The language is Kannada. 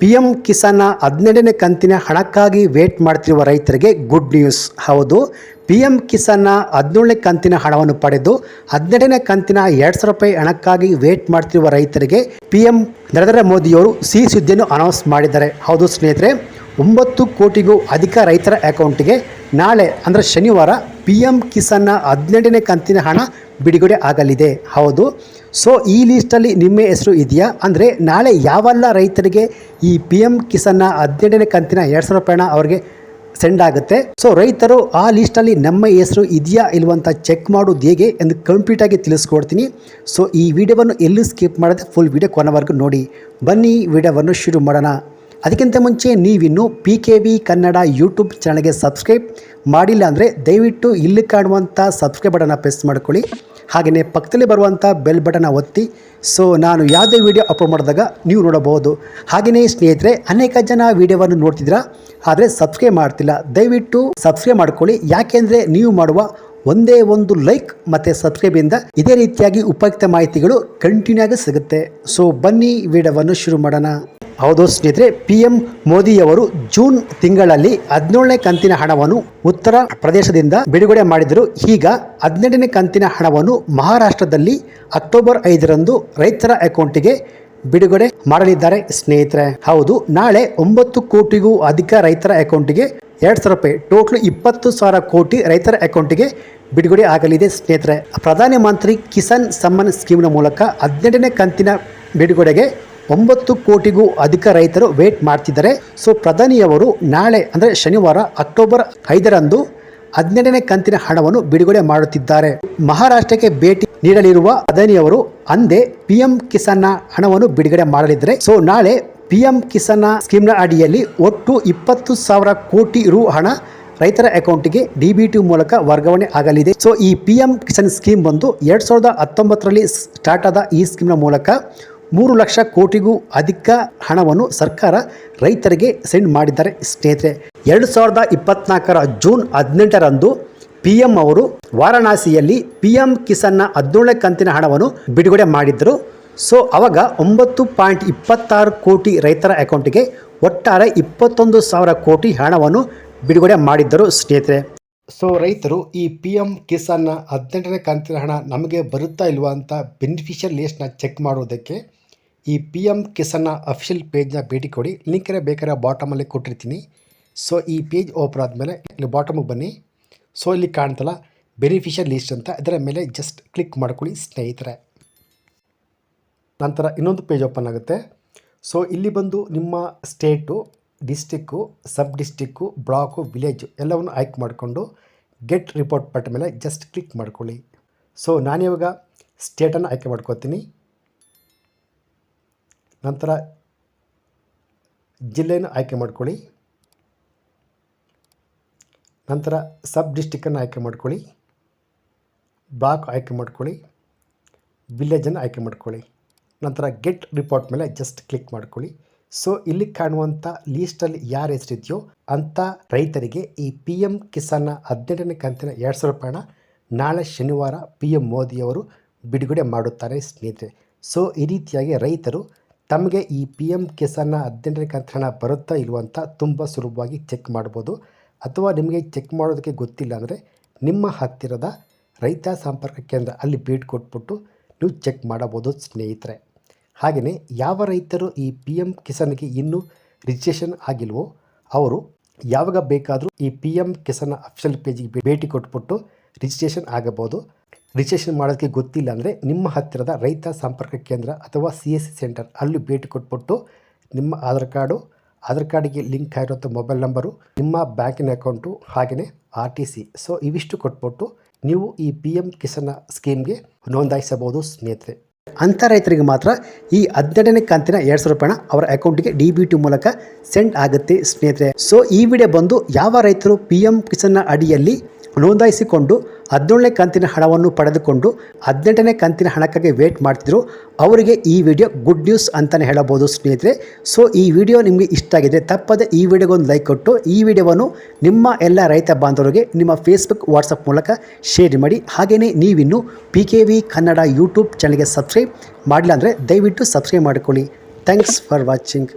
ಪಿ ಎಂ ಕಿಸಾನ್ನ ಹದಿನೆಂಟನೇ ಕಂತಿನ ಹಣಕ್ಕಾಗಿ ವೇಟ್ ಮಾಡ್ತಿರುವ ರೈತರಿಗೆ ಗುಡ್ ನ್ಯೂಸ್ ಹೌದು ಪಿ ಎಂ ಕಿಸಾನ್ನ ಹದಿನೇಳನೇ ಕಂತಿನ ಹಣವನ್ನು ಪಡೆದು ಹದಿನೆಂಟನೇ ಕಂತಿನ ಎರಡು ಸಾವಿರ ರೂಪಾಯಿ ಹಣಕ್ಕಾಗಿ ವೇಟ್ ಮಾಡ್ತಿರುವ ರೈತರಿಗೆ ಪಿ ಎಂ ನರೇಂದ್ರ ಮೋದಿಯವರು ಸಿ ಸುದ್ದಿಯನ್ನು ಅನೌನ್ಸ್ ಮಾಡಿದ್ದಾರೆ. ಹೌದು ಸ್ನೇಹಿತರೆ, ಒಂಬತ್ತು ಕೋಟಿಗೂ ಅಧಿಕ ರೈತರ ಅಕೌಂಟಿಗೆ ನಾಳೆ, ಅಂದರೆ ಶನಿವಾರ ಪಿ ಎಂ ಕಿಸಾನ್ನ ಹದಿನೆಂಟನೇ ಕಂತಿನ ಹಣ ಬಿಡುಗಡೆ ಆಗಲಿದೆ. ಹೌದು ಸೊ ಈ ಲೀಸ್ಟಲ್ಲಿ ನಿಮ್ಮ ಹೆಸರು ಇದೆಯಾ? ಅಂದರೆ ನಾಳೆ ಯಾವೆಲ್ಲ ರೈತರಿಗೆ ಈ ಪಿ ಎಂ ಕಿಸಾನ್ನ ಹದಿನೆಂಟನೇ ಕಂತಿನ ಎರಡು ಸಾವಿರ ರೂಪಾಯಿನ ಅವ್ರಿಗೆ ಸೆಂಡ್ ಆಗುತ್ತೆ? ಸೊ ರೈತರು ಆ ಲೀಸ್ಟಲ್ಲಿ ನಮ್ಮ ಹೆಸರು ಇದೆಯಾ ಇಲ್ವಂತ ಚೆಕ್ ಮಾಡೋದು ಹೇಗೆ ಎಂದು ಕಂಪ್ಲೀಟಾಗಿ ತಿಳಿಸ್ಕೊಡ್ತೀನಿ. ಸೊ ಈ ವಿಡಿಯೋವನ್ನು ಎಲ್ಲೂ ಸ್ಕಿಪ್ ಮಾಡದೆ ಫುಲ್ ವಿಡಿಯೋ ಕೊನೆವರೆಗೂ ನೋಡಿ. ಬನ್ನಿ ವಿಡಿಯೋವನ್ನು ಶುರು ಮಾಡೋಣ. ಅದಕ್ಕಿಂತ ಮುಂಚೆ ನೀವಿನ್ನು P K V Kannada YouTube ಚಾನಲ್ಗೆ ಸಬ್ಸ್ಕ್ರೈಬ್ ಮಾಡಿಲ್ಲ ಅಂದರೆ ದಯವಿಟ್ಟು ಇಲ್ಲಿ ಕಾಣುವಂಥ ಸಬ್ಸ್ಕ್ರೈಬ್ ಬಟನ್ನ ಪ್ರೆಸ್ ಮಾಡ್ಕೊಳ್ಳಿ. ಹಾಗೆಯೇ ಪಕ್ಕದಲ್ಲಿ ಬರುವಂಥ ಬೆಲ್ ಬಟನ್ನ ಒತ್ತಿ. ಸೊ ನಾನು ಯಾವುದೇ ವಿಡಿಯೋ ಅಪ್ಲೋಡ್ ಮಾಡಿದಾಗ ನೀವು ನೋಡಬಹುದು. ಹಾಗೆಯೇ ಸ್ನೇಹಿತರೆ, ಅನೇಕ ಜನ ವಿಡಿಯೋವನ್ನು ನೋಡ್ತಿದ್ದೀರಾ, ಆದರೆ ಸಬ್ಸ್ಕ್ರೈಬ್ ಮಾಡ್ತಿಲ್ಲ. ದಯವಿಟ್ಟು ಸಬ್ಸ್ಕ್ರೈಬ್ ಮಾಡ್ಕೊಳ್ಳಿ. ಯಾಕೆಂದರೆ ನೀವು ಮಾಡುವ ಒಂದೇ ಒಂದು ಲೈಕ್ ಮತ್ತು ಸಬ್ಸ್ಕ್ರೈಬಿಂದ ಇದೇ ರೀತಿಯಾಗಿ ಉಪಯುಕ್ತ ಮಾಹಿತಿಗಳು ಕಂಟಿನ್ಯೂ ಆಗಿ ಸಿಗುತ್ತೆ. ಸೊ ಬನ್ನಿ ವಿಡಿಯೋವನ್ನು ಶುರು ಮಾಡೋಣ. ಹೌದು ಸ್ನೇಹಿತರೆ ಪಿ ಎಂ ಮೋದಿಯವರು ಜೂನ್ ತಿಂಗಳಲ್ಲಿ ಹದಿನೇಳನೇ ಕಂತಿನ ಹಣವನ್ನು ಉತ್ತರ ಪ್ರದೇಶದಿಂದ ಬಿಡುಗಡೆ ಮಾಡಿದರು. ಈಗ ಹದಿನೆಂಟನೇ ಕಂತಿನ ಹಣವನ್ನು ಮಹಾರಾಷ್ಟ್ರದಲ್ಲಿ ಅಕ್ಟೋಬರ್ ಐದರಂದು ರೈತರ ಅಕೌಂಟಿಗೆ ಬಿಡುಗಡೆ ಮಾಡಲಿದ್ದಾರೆ ಸ್ನೇಹಿತರೆ. ಹೌದು, ನಾಳೆ ಒಂಬತ್ತು ಕೋಟಿಗೂ ಅಧಿಕ ರೈತರ ಅಕೌಂಟಿಗೆ ಎರಡು ಸಾವಿರ ರೂಪಾಯಿ, ಟೋಟಲ್ ಇಪ್ಪತ್ತು ಸಾವಿರ ಕೋಟಿ ರೈತರ ಅಕೌಂಟಿಗೆ ಬಿಡುಗಡೆ ಆಗಲಿದೆ ಸ್ನೇಹಿತರೆ. ಪ್ರಧಾನಮಂತ್ರಿ ಕಿಸಾನ್ ಸಮ್ಮಾನ್ ಸ್ಕೀಮ್ನ ಮೂಲಕ ಹದಿನೆಂಟನೇ ಕಂತಿನ ಬಿಡುಗಡೆಗೆ ಒಂಬತ್ತು ಕೋಟಿಗೂ ಅಧಿಕ ರೈತರು ವೇಟ್ ಮಾಡ್ತಿದ್ದಾರೆ. ಸೊ ಪ್ರಧಾನಿಯವರು ನಾಳೆ, ಅಂದರೆ ಶನಿವಾರ ಅಕ್ಟೋಬರ್ ಐದರಂದು ಹದಿನೆಂಟನೇ ಕಂತಿನ ಹಣವನ್ನು ಬಿಡುಗಡೆ ಮಾಡುತ್ತಿದ್ದಾರೆ. ಮಹಾರಾಷ್ಟ್ರಕ್ಕೆ ಭೇಟಿ ನೀಡಲಿರುವ ಪ್ರಧಾನಿಯವರು ಅಂದೇ ಪಿ ಎಂ ಕಿಸಾನ್ನ ಹಣವನ್ನು ಬಿಡುಗಡೆ ಮಾಡಲಿದ್ದಾರೆ. ಸೊ ನಾಳೆ ಪಿ ಎಂ ಕಿಸಾನ್ನ ಸ್ಕೀಮ್ನ ಅಡಿಯಲ್ಲಿ ಒಟ್ಟು ಇಪ್ಪತ್ತು ಸಾವಿರ ಕೋಟಿ ರು ಹಣ ರೈತರ ಅಕೌಂಟ್ಗೆ ಡಿ ಟಿ ಮೂಲಕ ವರ್ಗಾವಣೆ ಆಗಲಿದೆ. ಸೊ ಈ ಪಿ ಎಂ ಕಿಸಾನ್ ಸ್ಕೀಮ್ ಬಂದು ಎರಡು ಸಾವಿರದ ಹತ್ತೊಂಬತ್ತರಲ್ಲಿ ಸ್ಟಾರ್ಟ್ ಆದ ಈ ಸ್ಕೀಮ್ನ ಮೂಲಕ ಮೂರು ಲಕ್ಷ ಕೋಟಿಗೂ ಅಧಿಕ ಹಣವನ್ನು ಸರ್ಕಾರ ರೈತರಿಗೆ ಸೆಂಡ್ ಮಾಡಿದ್ದಾರೆ. ಸ್ನೇಹಿತರೆ, ಎರಡು ಸಾವಿರದ ಇಪ್ಪತ್ನಾಲ್ಕರ ಜೂನ್ ಹದಿನೆಂಟರಂದು ಪಿ ಎಂ ಅವರು ವಾರಣಾಸಿಯಲ್ಲಿ ಪಿ ಎಂ ಕಿಸಾನ್ನ ಹದಿನೇಳನೇ ಕಂತಿನ ಹಣವನ್ನು ಬಿಡುಗಡೆ ಮಾಡಿದ್ದರು. ಸೊ, ಅವಾಗ ಒಂಬತ್ತು ಪಾಯಿಂಟ್ ಇಪ್ಪತ್ತಾರು ಕೋಟಿ ರೈತರ ಅಕೌಂಟಿಗೆ ಒಟ್ಟಾರೆ ಇಪ್ಪತ್ತೊಂದು ಸಾವಿರ ಕೋಟಿ ಹಣವನ್ನು ಬಿಡುಗಡೆ ಮಾಡಿದ್ದರು. ಸ್ನೇಹಿತರೆ ಸೊ ರೈತರು ಈ ಪಿ ಎಂ ಕಿಸಾನ್ನ ಹದಿನೆಂಟನೇ ಕಂತಿನ ಹಣ ನಮಗೆ ಬರುತ್ತಾ ಇಲ್ವಾ ಅಂತ ಬೆನಿಫಿಷಿಯಲ್ ಲಿಸ್ಟ್ನ ಚೆಕ್ ಮಾಡೋದಕ್ಕೆ ಈ ಪಿ ಎಂ ಕಿಸಾನ್ನ ಅಫಿಷಿಯಲ್ ಪೇಜ್ನ ಭೇಟಿ ಕೊಡಿ. ಲಿಂಕರ ಬೇಕಾದ್ರೆ ಬಾಟಮಲ್ಲಿ ಕೊಟ್ಟಿರ್ತೀನಿ. ಸೊ ಈ ಪೇಜ್ ಓಪನ್ ಆದಮೇಲೆ ಇಲ್ಲಿ ಬಾಟಮಿಗೆ ಬನ್ನಿ. ಸೊ ಇಲ್ಲಿ ಕಾಣ್ತಲ್ಲ ಬೆನಿಫಿಷಿಯಲ್ ಲಿಸ್ಟ್ ಅಂತ. ಇದರ ಮೇಲೆ ಜಸ್ಟ್ ಕ್ಲಿಕ್ ಮಾಡ್ಕೊಳ್ಳಿ ಸ್ನೇಹಿತರೆ. ನಂತರ ಇನ್ನೊಂದು ಪೇಜ್ ಓಪನ್ ಆಗುತ್ತೆ. ಸೊ ಇಲ್ಲಿ ಬಂದು ನಿಮ್ಮ state district sub district block village ಎಲ್ಲವನ್ನು ಆಯ್ಕೆ ಮಾಡಿಕೊಂಡು ಗೆಟ್ ರಿಪೋರ್ಟ್ ಬಟ್ ಮೇಲೆ ಜಸ್ಟ್ ಕ್ಲಿಕ್ ಮಾಡ್ಕೊಳ್ಳಿ. ಸೊ ನಾನಿವಾಗ ಸ್ಟೇಟನ್ನು ಆಯ್ಕೆ ಮಾಡ್ಕೋತೀನಿ. ನಂತರ ಜಿಲ್ಲೆಯನ್ನು ಆಯ್ಕೆ ಮಾಡ್ಕೊಳ್ಳಿ. ನಂತರ ಸಬ್ ಡಿಸ್ಟಿಕ್ಕನ್ನು ಆಯ್ಕೆ ಮಾಡ್ಕೊಳ್ಳಿ. ಬ್ಲಾಕ್ ಆಯ್ಕೆ ಮಾಡ್ಕೊಳ್ಳಿ. ವಿಲೇಜನ್ನು ಆಯ್ಕೆ ಮಾಡ್ಕೊಳ್ಳಿ. ನಂತರ ಗೆಟ್ ರಿಪೋರ್ಟ್ ಮೇಲೆ ಜಸ್ಟ್ ಕ್ಲಿಕ್ ಮಾಡ್ಕೊಳ್ಳಿ. ಸೊ ಇಲ್ಲಿ ಕಾಣುವಂಥ ಲೀಸ್ಟಲ್ಲಿ ಯಾರ ಹೆಸರಿದೆಯೋ ಅಂಥ ರೈತರಿಗೆ ಈ ಪಿ ಎಂ ಕಿಸಾನ್ನ ಹದಿನೆಂಟನೇ ಕಂತಿನ ಎರಡು ಸಾವಿರ ರೂಪಾಯಿನ ನಾಳೆ ಶನಿವಾರ ಪಿ ಎಂ ಮೋದಿಯವರು ಬಿಡುಗಡೆ ಮಾಡುತ್ತಾರೆ ಸ್ನೇಹಿತರೆ. ಸೊ ಈ ರೀತಿಯಾಗಿ ರೈತರು ತಮಗೆ ಈ ಪಿ ಎಂ ಕಿಸಾನ್ನ ಹದಿನೆಂಟನೇ ಕಂತಿನ ಹಣ ಬರುತ್ತಾ ಇಲ್ಲವಂತ ಅಂತ ತುಂಬ ಸುಲಭವಾಗಿ ಚೆಕ್ ಮಾಡ್ಬೋದು. ಅಥವಾ ನಿಮಗೆ ಚೆಕ್ ಮಾಡೋದಕ್ಕೆ ಗೊತ್ತಿಲ್ಲ ಅಂದರೆ ನಿಮ್ಮ ಹತ್ತಿರದ ರೈತ ಸಂಪರ್ಕ ಕೇಂದ್ರ ಅಲ್ಲಿ ಭೇಟಿ ಕೊಟ್ಬಿಟ್ಟು ನೀವು ಚೆಕ್ ಮಾಡಬೋದು ಸ್ನೇಹಿತರೆ. ಹಾಗೆಯೇ ಯಾವ ರೈತರು ಈ ಪಿ ಎಂ ಕಿಸಾನ್ಗೆ ಇನ್ನೂ ರಿಜಿಸ್ಟ್ರೇಷನ್ ಆಗಿಲ್ವೋ, ಅವರು ಯಾವಾಗ ಬೇಕಾದರೂ ಈ ಪಿ ಎಂ ಕಿಸಾನ್ ಅಫಿಷಿಯಲ್ ಪೇಜಿಗೆ ಭೇಟಿ ಕೊಟ್ಬಿಟ್ಟು ರಿಜಿಸ್ಟ್ರೇಷನ್ ಆಗಬಹುದು. ರಿಜಿಸ್ಟ್ರೇಷನ್ ಮಾಡೋದಕ್ಕೆ ಗೊತ್ತಿಲ್ಲ ಅಂದರೆ ನಿಮ್ಮ ಹತ್ತಿರದ ರೈತ ಸಂಪರ್ಕ ಕೇಂದ್ರ ಅಥವಾ ಸಿ ಎಸ್ ಸಿ ಸೆಂಟರ್ ಅಲ್ಲಿ ಭೇಟಿ ಕೊಟ್ಬಿಟ್ಟು ನಿಮ್ಮ ಆಧಾರ್ ಕಾರ್ಡು, ಆಧಾರ್ ಕಾರ್ಡಿಗೆ ಲಿಂಕ್ ಆಗಿರುವಂಥ ಮೊಬೈಲ್ ನಂಬರು, ನಿಮ್ಮ ಬ್ಯಾಂಕಿನ ಅಕೌಂಟು ಹಾಗೆಯೇ ಆರ್ ಟಿ ಸಿ. ಸೊ ಇವಿಷ್ಟು ಕೊಟ್ಬಿಟ್ಟು ನೀವು ಈ ಪಿ ಎಂ ಕಿಸಾನ್ ಸ್ಕೀಮ್ಗೆ ನೋಂದಾಯಿಸಬಹುದು ಸ್ನೇಹಿತರೆ. ಅಂಥ ರೈತರಿಗೆ ಮಾತ್ರ ಈ ಹದಿನೆಂಟನೇ ಕಂತಿನ ಎರಡು ಸಾವಿರ ರೂಪಾಯಿನ ಅವರ ಅಕೌಂಟಿಗೆ ಡಿ ಬಿ ಟಿ ಮೂಲಕ ಸೆಂಡ್ ಆಗುತ್ತೆ ಸ್ನೇಹಿತರೆ. ಸೊ ಈ ವಿಡಿಯೋ ಬಂದು ಯಾವ ರೈತರು ಪಿ ಎಂ ಕಿಸಾನ್ನ ಅಡಿಯಲ್ಲಿ ನೋಂದಾಯಿಸಿಕೊಂಡು ಹದಿನೇಳನೇ ಕಂತಿನ ಹಣವನ್ನು ಪಡೆದುಕೊಂಡು ಹದಿನೆಂಟನೇ ಕಂತಿನ ಹಣಕ್ಕಾಗಿ ವೇಟ್ ಮಾಡ್ತಿದ್ರು. ಅವರಿಗೆ ಈ ವಿಡಿಯೋ ಗುಡ್ ನ್ಯೂಸ್ ಅಂತಲೇ ಹೇಳಬಹುದು ಸ್ನೇಹಿತರೆ. ಸೊ ಈ ವಿಡಿಯೋ ನಿಮಗೆ ಇಷ್ಟ ಆಗಿದೆ ತಪ್ಪದೆ ಈ ವಿಡಿಯೋಗೊಂದು ಲೈಕ್ ಕೊಟ್ಟು, ಈ ವಿಡಿಯೋವನ್ನು ನಿಮ್ಮ ಎಲ್ಲ ರೈತ ಬಾಂಧವರಿಗೆ ನಿಮ್ಮ ಫೇಸ್ಬುಕ್ ವಾಟ್ಸಪ್ ಮೂಲಕ ಶೇರ್ ಮಾಡಿ. ಹಾಗೆಯೇ ನೀವಿನ್ನು P K V Kannada YouTube ಚಾನಲ್ಗೆ ಸಬ್ಸ್ಕ್ರೈಬ್ ಮಾಡಿಲ್ಲ ಅಂದರೆ ದಯವಿಟ್ಟು ಸಬ್ಸ್ಕ್ರೈಬ್ ಮಾಡಿಕೊಳ್ಳಿ. Thanks for watching